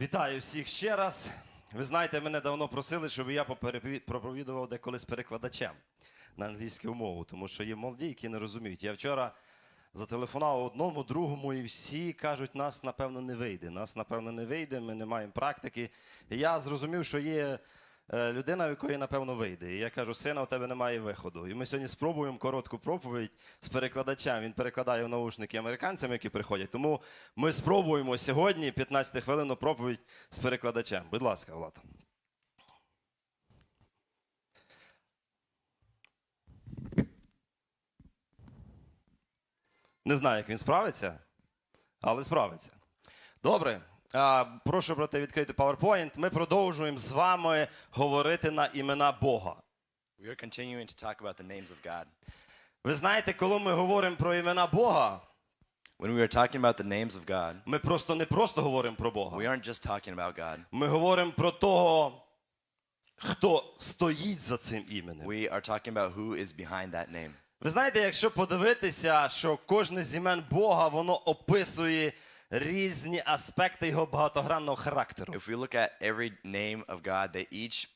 Вітаю всіх ще раз. Ви знаєте, мене давно просили, щоб я проповідував деколи з перекладачем на англійську мову, тому що є молоді, які не розуміють. Я вчора зателефонував одному, другому, і всі кажуть, нас напевно не вийде. Нас напевно не вийде, ми не маємо практики. І я зрозумів, що є людина, в якої напевно вийде. І я кажу, сина, у тебе немає виходу. І ми сьогодні спробуємо коротку проповідь з перекладачем. Він перекладає в наушники американцям, які приходять. Тому ми спробуємо сьогодні 15 хвилинну проповідь з перекладачем. Будь ласка, Влад. Не знаю, як він справиться, але справиться. Добре. Прошу, брате, відкрити PowerPoint. Ми продовжуємо з вами говорити на імена Бога. We are continuing to talk about the names of God. Ви знаєте, коли ми говоримо про імена Бога, When we are talking about the names of God, ми просто не просто говоримо про Бога. we aren't just talking about God. Ми говоримо про того, хто стоїть за цим іменем. We are talking about who is behind that name. Ви знаєте, якщо подивитися, що кожне з імен Бога, воно описує різні аспекти його багатогранного характеру. If we look at every name of God, they each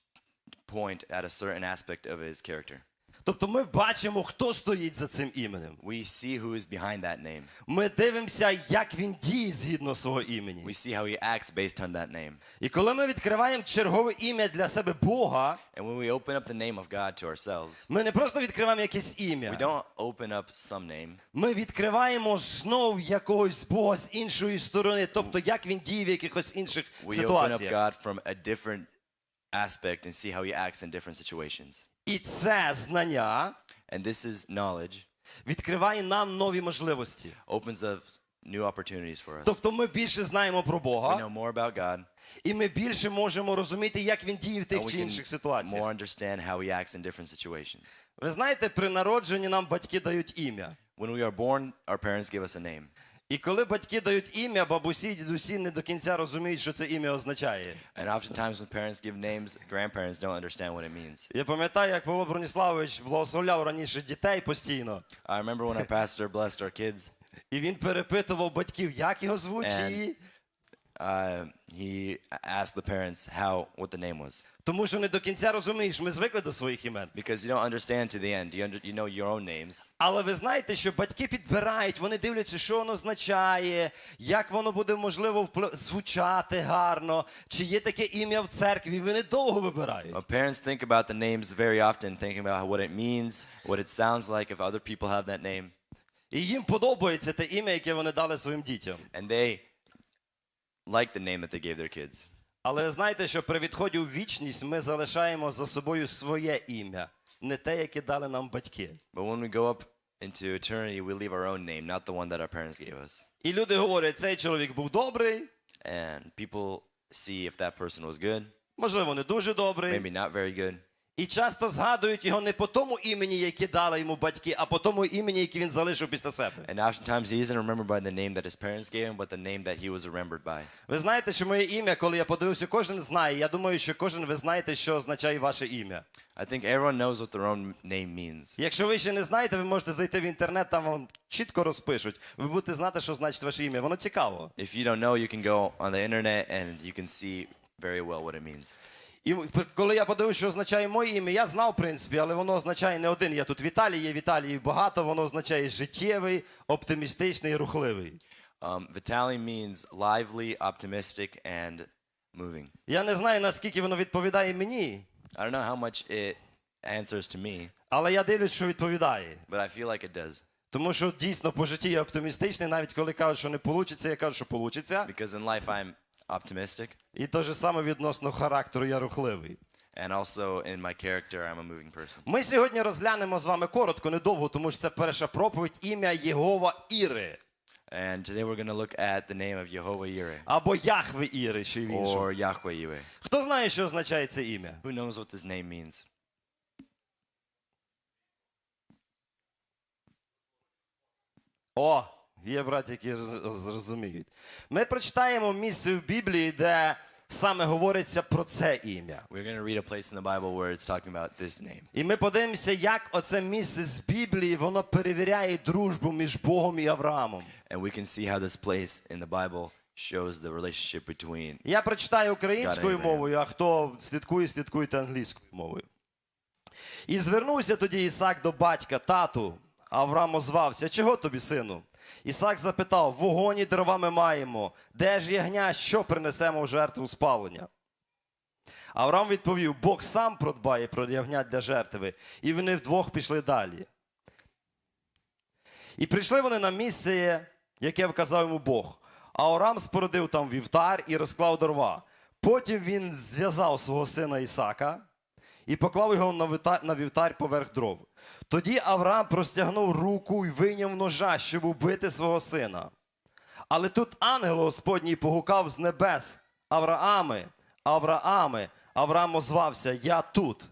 point at a certain aspect of his character. Тобто ми бачимо, хто стоїть за цим іменем. We see who is behind that name. Ми дивимося, як він діє згідно свого імені. We see how he acts based on that name. І коли ми відкриваємо чергове ім'я для себе Бога, And when we open up the name of God to ourselves, ми не просто відкриваємо якесь we don't open up some name. Ми відкриваємо знов якогось Бога з іншої сторони, тобто як він діє в якихось інших We open up. God from a different aspect and see how he acts in different situations. І це знання And this is knowledge, відкриває нам нові можливості. opens up new opportunities for us. Тобто ми більше знаємо про We know more about God, і ми більше можемо розуміти, як він діє в тих чи інших ситуаціях. more understand how he acts in different situations. Ви знаєте, при народженні нам батьки дають ім'я. When we are born, our parents give us a name. І коли батьки дають ім'я, бабусі і дідусі не до кінця розуміють, що це ім'я означає. And oftentimes, when parents give names, grandparents don't understand what it means. Я пам'ятаю, як Павло Броніславович благословляв раніше дітей постійно, I remember when our pastor blessed our kids, і він перепитував батьків, як його звуть. Uh, he asked the parents how what the name was. Тому що не до кінця розумієш, ми звикли до своїх імен. Because you don't understand to the end. You, under, you know your own names. Але ви знаєте, що батьки підбирають, вони дивляться, що воно означає, як воно буде можливо впли- звучати гарно, чи є таке ім'я в церкві. Вони довго вибирають. Well, parents think about the names very often, thinking about what it means, what it sounds like if other people have that name. І їм подобається те ім'я, яке вони дали своїм дітям. And they like the name that they gave their kids. Але знаєте, що при відході у вічність ми залишаємо за собою своє ім'я, не те, яке дали нам батьки. But when we go up into eternity, we leave our own name, not the one that our parents gave us. І люди говорять, цей чоловік був добрий, And people see if that person was good, можливо, не дуже добрий. maybe not very good. І часто згадують його не по тому імені, яке дали йому батьки, а по тому імені, яке він залишив після себе. And oftentimes he isn't remembered by the name that his parents gave him, but the name that he was remembered by. Ви знаєте, що моє ім'я, коли я подивився, кожен знає. Я думаю, що кожен ви знаєте, що означає ваше ім'я. I think everyone knows what their own name means. Якщо ви ще не знаєте, ви можете зайти в інтернет, там вам чітко розпишуть. Ви будете знати, що значить ваше ім'я. Воно цікаво. If you don't know, you can go on the internet and you can see very well what it means. І коли я подивився, що означає моє ім'я, я знав, в принципі, але воно означає не один. Я тут Віталій, є Віталій багато, воно означає життєвий, оптимістичний, рухливий. Um, Vitaly means lively, optimistic, and moving. Я не знаю, наскільки воно відповідає мені, I don't know how much it answers to me, але я дивлюсь, що відповідає. but I feel like it does. Тому що дійсно по житті я оптимістичний, навіть коли кажуть, що не вийде, я кажу, що вийде. Because in life I'm optimistic, І те ж саме відносно характеру я рухливий. and also in my character I'm a moving person. Ми сьогодні розглянемо з вами коротко, недовго, тому що це перша проповідь ім'я Єгова Іри. And today we're going to look at the name of Jehovah Yireh, Або Яхве Іри, ще й іншому. or Yahweh Yireh. Хто знає, що означає це ім'я? Who knows what this name means? О, є браті, які зрозуміють. Ми прочитаємо місце в Біблії, де саме говориться про це ім'я. We're going to read a place in the Bible where it's talking about this name. І ми подивимося, як оце місце з Біблії воно перевіряє дружбу між Богом і Авраамом. And we can see how this place in the Bible shows the relationship between Я прочитаю українською мовою, а хто слідкує, слідкуйте англійською мовою. І звернувся тоді Ісак до батька, тату. Авраам озвався, чого тобі, сину? Ісак запитав: вогонь і дрова ми маємо, де ж ягня, що принесемо в жертву спалення? Авраам відповів: Бог сам продбає про ягня для жертви, і вони вдвох пішли далі. І прийшли вони на місце, яке вказав йому Бог. А Орам спорудив там вівтар і розклав дрова. Потім він зв'язав свого сина Ісака і поклав його на вівтар, поверх дров. Тоді Авраам простягнув руку і вийняв ножа, щоб убити свого сина. Але тут ангел Господній погукав з небес Аврааме, Аврааме, Авраам озвався, я тут.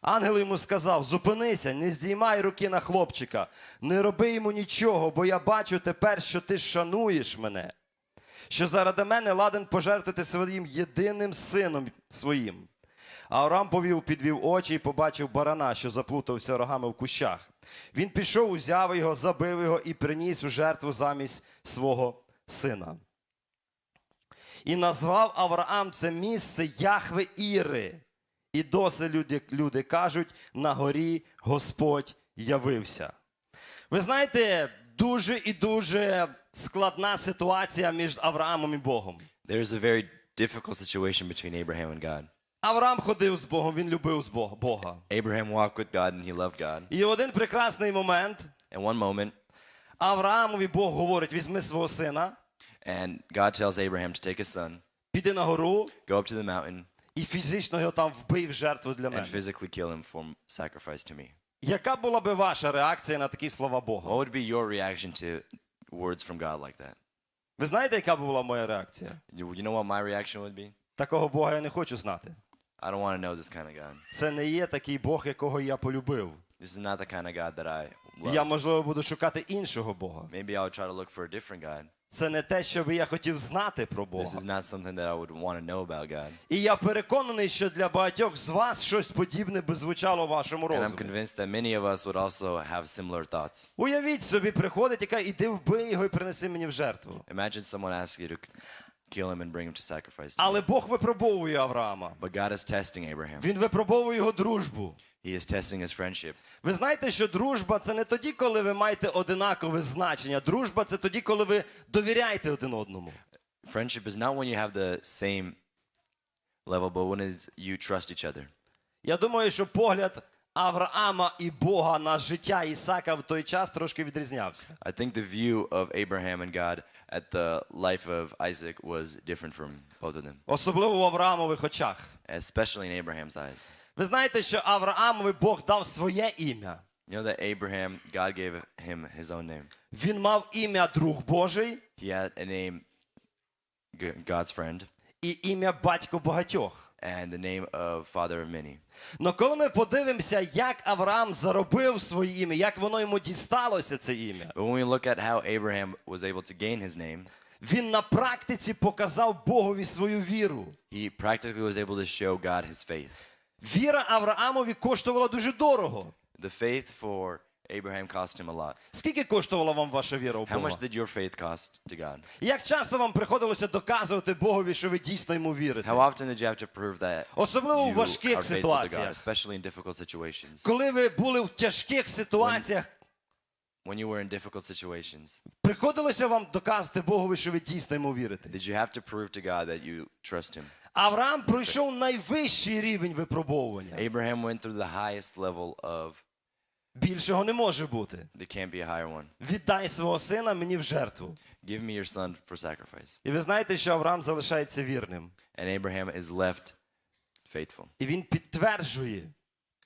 Ангел йому сказав: зупинися, не здіймай руки на хлопчика, не роби йому нічого, бо я бачу тепер, що ти шануєш мене, що заради мене ладен пожертвувати своїм єдиним сином своїм. А Арам повів, підвів очі і побачив барана, що заплутався рогами в кущах. Він пішов, узяв його, забив його і приніс у жертву замість свого сина. І назвав Авраам це місце Яхве Іри. І досі люди, люди кажуть, на горі Господь явився. Ви знаєте, дуже і дуже складна ситуація між Авраамом і Богом. There's a very difficult situation between Abraham and God. Авраам ходив з Богом, він любив з Бога- Бога. Abraham walked with God and he loved God. І в один прекрасний момент And one moment, Авраамові Бог говорить: візьми свого сина, and God tells Abraham to take his son, піди на гору go up to the mountain, і фізично його там вбий в жертву для and мене. physically kill him for sacrifice to me. Яка була би ваша реакція на такі слова Бога? What would be your reaction to words from God like that? Ви знаєте, яка була моя реакція? You, you know what my reaction would be? Такого Бога я не хочу знати. I don't want to know this kind of God. Це не є такий Бог, якого я полюбив. This is not the kind of God that I love. Я, можливо, буду шукати іншого Бога. Maybe I'll try to look for a different God. Це не те, що би я хотів знати про Бога. This is not something that I would want to know about God. І я переконаний, що для багатьох з вас щось подібне би звучало в вашому And I'm розумі. convinced that many of us would also have similar thoughts. Уявіть собі, приходить, яка іди вбий його і принеси мені в жертву. Imagine someone asks you to kill him and bring him to sacrifice. To Але me. Бог випробовує Авраама. But God is testing Abraham. Він випробовує його дружбу. He is testing his friendship. Ви знаєте, що дружба це не тоді, коли ви маєте одинакове значення. Дружба це тоді, коли ви довіряєте один одному. Friendship is not when you have the same level, but when it's, you trust each other. Я думаю, що погляд Авраама і Бога на життя Ісака в той час трошки відрізнявся. I think the view of Abraham and God at the life of Isaac was different from both of them, Особливо в Авраамових очах. especially in Abraham's eyes. Ви знаєте, що Авраамові Бог дав своє ім'я. You know that Abraham, God gave him his own name. Він мав ім'я Друг Божий He had a name, G- God's friend, і ім'я батько багатьох. And the name of father of many. Но коли ми подивимося, як Авраам заробив своє ім'я, як воно йому дісталося це ім'я, But when we look at how Abraham was able to gain his name, він на практиці показав Богові свою віру. he practically was able to show God his faith. Віра Авраамові коштувала дуже дорого. The faith for Abraham cost him a lot. Скільки коштувала вам ваша віра в How Бога? much did your faith cost to God? Як часто вам приходилося доказувати Богові, що ви дійсно йому вірите? How often did you have to prove that Особливо у you важких faithful to God, ситуаціях. especially in difficult situations? Коли ви були в тяжких ситуаціях, When you were in difficult situations, приходилося вам доказувати Богові, що ви дійсно йому вірите. did you have to prove to God that you trust Him? Авраам пройшов найвищий рівень випробовування. Abraham went through the highest level of, Більшого не може бути. there can't be a higher one. Віддай свого сина мені в жертву. Give me your son for sacrifice. І ви знаєте, що Авраам залишається вірним. And Abraham is left faithful. І він підтверджує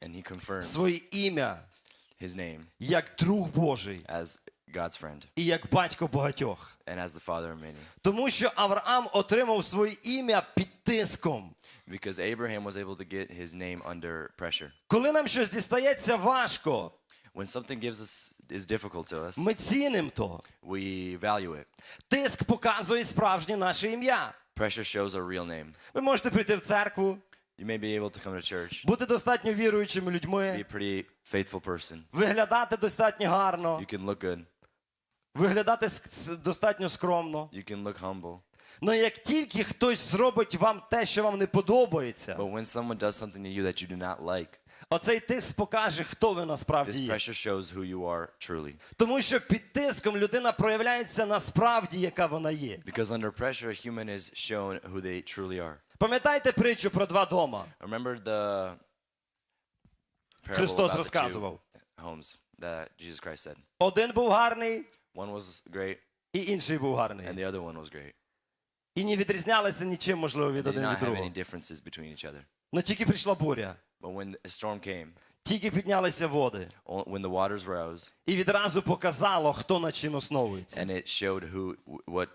And he confirms своє ім'я his name як друг Божий as God's friend і як батько багатьох. and as the father of many. Тому що Авраам отримав своє ім'я під тиском. Because Abraham was able to get his name under pressure. Коли нам щось дістається важко, When something gives us is difficult to us, ми цінимо то. we value it. Тиск показує справжнє наше ім'я. Pressure shows our real name. Ви можете прийти в церкву, You may be able to come to church, бути достатньо віруючими be людьми, a pretty faithful person. виглядати достатньо гарно, You can look good, виглядати с- достатньо скромно. You can look humble. Але як тільки хтось зробить вам те, що вам не подобається, But when someone does something to you that you do not like, оцей тиск покаже, хто ви this насправді є. pressure shows who you are truly. Тому що під тиском людина проявляється насправді, яка вона є. Because under pressure, a human is shown who they truly are. Пам'ятаєте притчу про два дома? Remember the Христос розказував. homes that Jesus Christ said. Один був гарний, One was great, і інший був and the other one was great. І не відрізнялися нічим, можливо, від They did один not від have any другого. differences between each other. Ну тільки прийшла буря, But when a storm came, тільки піднялися води, when the waters rose, і відразу показало, хто на чим основується. and it showed who, what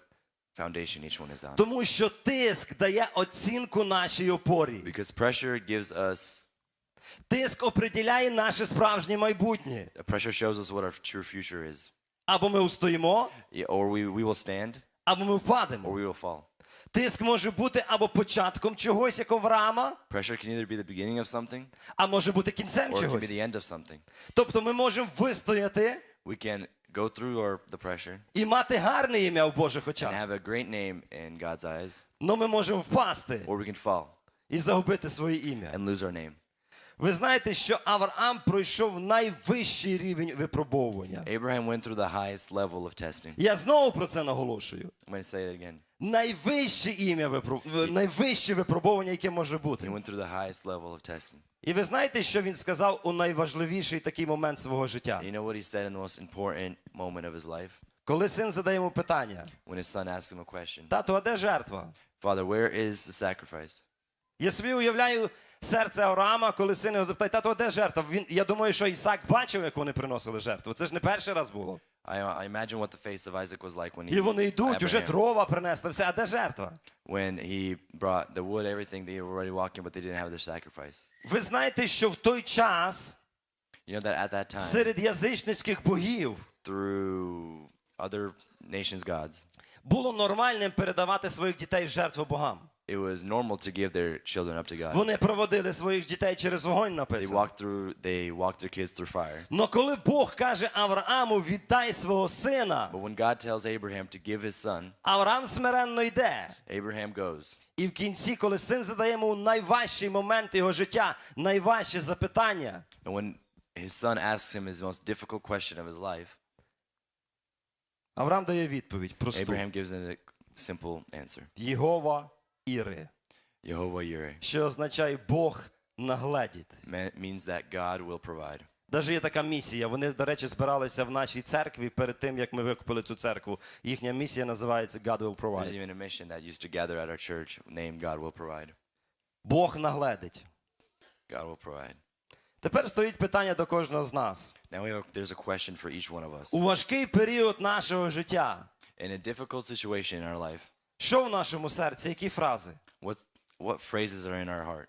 foundation each one is on. Тому що тиск дає оцінку нашій опорі. Because pressure gives us, Тиск определяє наше справжнє майбутнє. pressure shows us what our true future is. Або ми устоїмо, Or we, we will stand, або ми or we will fall. Тиск може бути або початком чогось, як Авраама, Pressure can either be the beginning of something, а може бути кінцем or it can be чогось. the end of something. Тобто ми можемо вистояти We can go through our, the pressure і мати гарне ім'я в Божих and очах. have a great name in God's eyes, Але ми можемо впасти or we can fall і загубити своє ім'я. and lose our name. Ви знаєте, що Авраам пройшов найвищий рівень випробовування. Abraham went through the highest level of testing. Я знову про це наголошую. I'm going to say it again. Найвище ім'я випро- найвище випробовування, яке може He went through the highest level of testing. І ви знаєте, що він сказав у найважливіший такий момент свого життя? You know what he said in the most important moment of his life? Коли син задає йому питання: When his son asked him a question Тату, а де жертва? Father, where is the sacrifice? Я собі уявляю серце Авраама, коли син його запитає, тато, а де жертва? Він, я думаю, що Ісак бачив, як вони приносили жертву. Це ж не перший раз було. I, I imagine what the face of Isaac was like when he, І вони йдуть, уже Abraham, дрова принесли, все, а де жертва? when he brought the wood, everything, they were already walking, but they didn't have their sacrifice. Ви знаєте, що в той час You know that at that time, серед язичницьких богів through other nations' gods, було нормальним передавати своїх дітей в жертву богам. it was normal to give their children up to God. Вони проводили своїх дітей через вогонь They написано. walked through, they walked their kids through fire. Но коли Бог каже Аврааму, віддай свого сина, But when God tells Abraham to give his son, Авраам смиренно йде. Abraham goes. І в кінці, коли син задає йому найважчий момент його життя, найважче запитання, And when his son asks him his most difficult question of his life, Авраам дає відповідь просту. Abraham gives him a simple answer Єгова Іри, Jehovah Yireh що означає Бог нагледіть. Means that God will provide. Навіть є така місія. Вони, до речі, збиралися в нашій церкві перед тим, як ми викупили цю церкву. Їхня місія називається God will There's even a mission that used to gather at our church named God will provide. Бог нагледить. God will provide. Тепер стоїть питання до кожного з нас. Now we have, there's a question for each one of us. У важкий період нашого життя, In a difficult situation in our life, що в нашому серці, які фрази? what, what phrases are in our heart?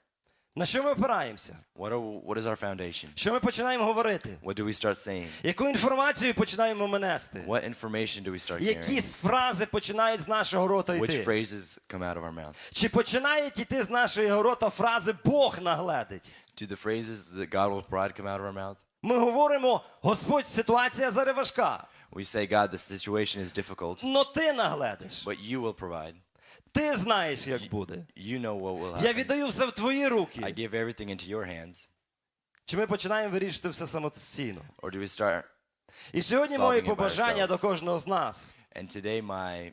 На що ми опираємося? What, are, what is our foundation? Що ми починаємо говорити? What do we start saying? Яку інформацію починаємо ми нести? What information do we start Які carrying? фрази починають з нашого рота Which phrases come out of our mouth? Чи починають йти з нашого рота фрази Бог нагледить? Do the phrases that God will provide come out of our mouth? Ми говоримо, Господь, ситуація зараз важка, We say, God, the situation is difficult, но ти нагледиш. but you will provide. Ти знаєш, як буде. You know what will Я happen. віддаю все в твої I give everything into your hands. Чи ми починаємо вирішити все самостійно? Or do we start? І сьогодні моє побажання до кожного з нас. And today, my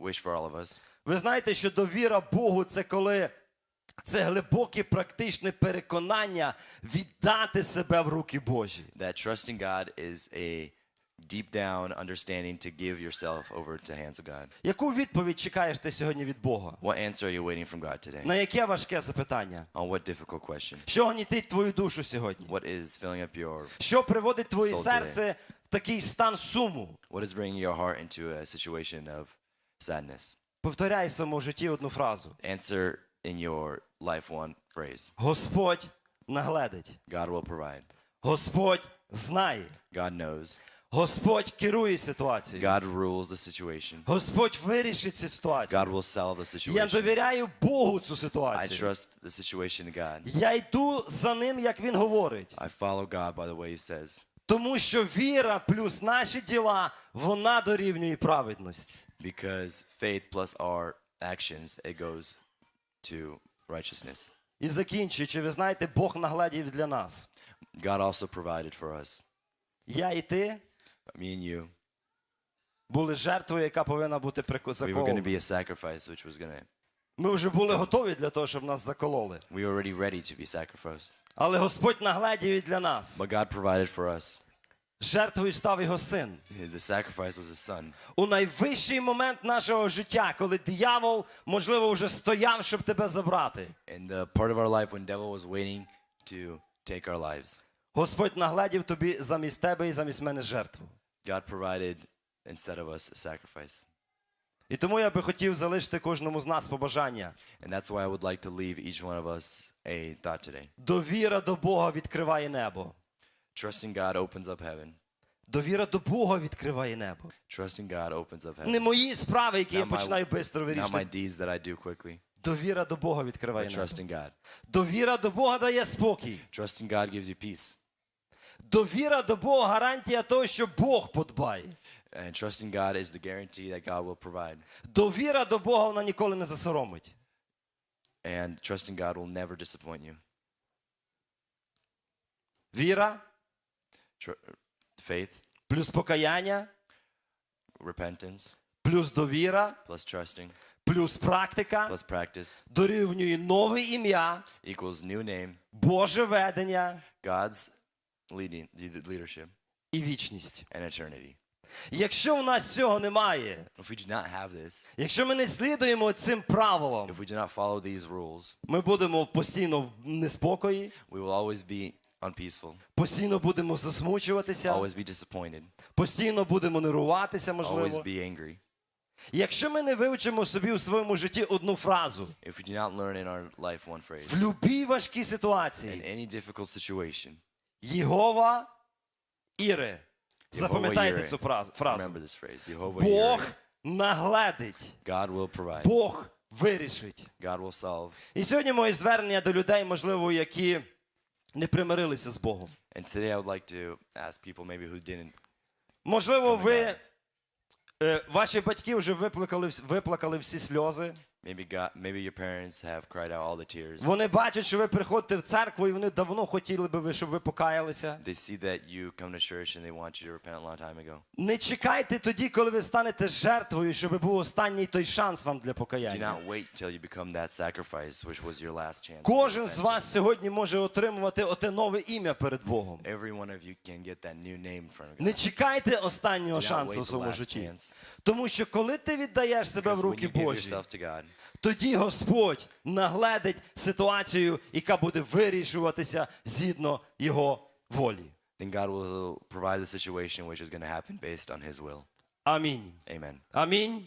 wish for all of us Ви знаєте, що довіра Богу це коли це глибоке практичне переконання віддати себе в руки Божі. that trusting God is a deep down understanding to give yourself over to hands of God. Яку відповідь чекаєш ти сьогодні від Бога? What answer are you waiting from God today? На яке важке запитання? On what difficult question? Що гнітить твою душу сьогодні? What is filling up your Що приводить твоє Soul today. серце в такий стан суму? what is bringing your heart into a situation of sadness? Повторяй в своєму житті одну фразу: Answer in your life one phrase. Господь нагледить, God will provide. Господь знає, God knows. Господь керує ситуацією, God rules the situation. Господь вирішить цю ситуацію. God will solve the Я situation. довіряю Богу цю I trust the situation to God. Я йду за ним, як він говорить. I follow God by the way He says. Тому що віра плюс наші діла, вона дорівнює праведності. Because faith plus our actions, it goes to righteousness. І закінчуючи, ви знаєте, Бог наглядів для нас. God also provided for us. Я і ти Me and you, були жертвою, яка повинна бути we were going to заколена. be a sacrifice, which was going to. Ми вже були готові для того, щоб нас закололи. We were already ready to be sacrificed. Але Господь наглядів і для нас. But God provided for us. Жертвою став його син. The sacrifice was His Son. У найвищий момент нашого життя, коли диявол, можливо, вже стояв, щоб тебе забрати. And the part of our life when devil was waiting to take our lives, Господь наглядів тобі замість тебе і замість мене жертву. God provided instead of us a sacrifice. І тому я би хотів залишити кожному з нас побажання. And that's why I would like to leave each one of us a thought today. Довіра до Бога відкриває небо. Trusting God opens up heaven. Довіра до Бога відкриває небо. Trusting God opens up Не heaven. мої справи, які я починаю швидко Not my deeds that I do quickly, Довіра до Бога відкриває небо. trusting God. Довіра до Бога дає спокій. Trusting God gives you peace. Довіра до Бога гарантія того, що Бог подбає. And trusting God is the guarantee that God will provide. Довіра до Бога вона ніколи не засоромить. And trusting God will never disappoint you. Віра Tr- faith, плюс покаяння, repentance, плюс довіра, plus trusting, плюс практика plus practice дорівнює нове ім'я, equals new name, Боже ведення God's leading leadership, і вічність. and eternity. Якщо у нас цього немає, If we do not have this, якщо ми не слідуємо цим правилам, if we do not follow these rules, ми будемо постійно в неспокої, we will always be unpeaceful, постійно будемо засмучуватися, always be disappointed, постійно будемо нервуватися, always be angry. Якщо ми не вивчимо собі у своєму житті одну фразу If we do not learn in our life one phrase, в будь-якій важкій in any difficult situation, Єгова Іре. Запам'ятайте цю фразу. Бог нагледить, Бог вирішить. І сьогодні моє звернення до людей, можливо, які не примирилися з Богом. Можливо, ви е, ваші батьки вже виплакали всі сльози. Maybe God, maybe your parents have cried out all the tears. Вони бачать, що ви приходите в церкву, і вони давно хотіли би щоб ви покаялися. They see that you come to church and they want you to repent a long time ago. Не чекайте тоді, коли ви станете жертвою, щоб був останній той шанс вам для Do not wait till you become that sacrifice, which was your last chance. Кожен з вас сьогодні може отримувати оте нове ім'я перед Богом. Every one of you can get that new name front of Не чекайте останнього шансу в своєму житті. Тому що коли ти віддаєш себе в руки Божі, God, тоді Господь нагледить ситуацію, яка буде вирішуватися згідно Його волі. then God will provide the situation which is going to happen based on His will. Амінь. Amen. Амінь.